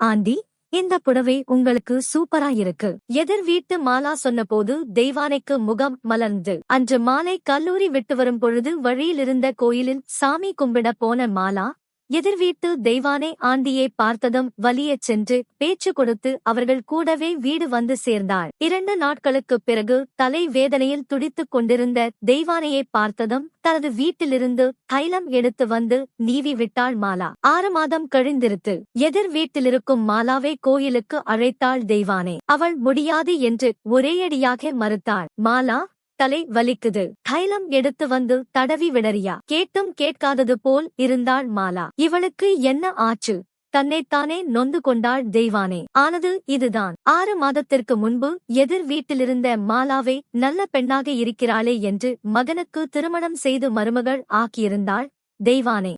Aunty இந்த புடவை உங்களுக்கு சூப்பரா இருக்கு. எதிர் வீட்டு மாலா சொன்னபோது தெய்வானைக்கு முகம் மலர்ந்து அன்று மாலை கல்லூரி விட்டு வரும் பொழுது வழியிலிருந்த கோயிலில் சாமி கும்பிட போன மாலா எதிர் வீட்டு தெய்வானை ஆண்டியை பார்த்ததும் வலியச் சென்று பேச்சு கொடுத்து அவர்கள் கூடவே வீடு வந்து சேர்ந்தாள். இரண்டு நாட்களுக்குப் பிறகு தலை வேதனையில் துடித்துக் கொண்டிருந்த தெய்வானையை பார்த்ததும் தனது வீட்டிலிருந்து தைலம் எடுத்து வந்து நீவி விட்டாள் மாலா. ஆறு மாதம் கழிந்திருத்து எதிர் வீட்டிலிருக்கும் மாலாவை கோயிலுக்கு அழைத்தாள் தெய்வானே. அவள் முடியாது என்று ஒரேயடியாக மறுத்தாள். மாலா தலை வலிக்குது. தைலம் எடுத்து வந்து தடவி விடறியா? கேட்டும் கேட்காதது போல் இருந்தாள் மாலா. இவளுக்கு என்ன ஆச்சு? தன்னைத்தானே நொந்து கொண்டாள் தெய்வானே. ஆனது இதுதான். ஆறு மாதத்திற்கு முன்பு எதிர் வீட்டிலிருந்த மாலாவை நல்ல பெண்ணாக இருக்கிறாளே என்று மகனுக்கு திருமணம் செய்து மருமகள் ஆக்கியிருந்தாள் தெய்வானே.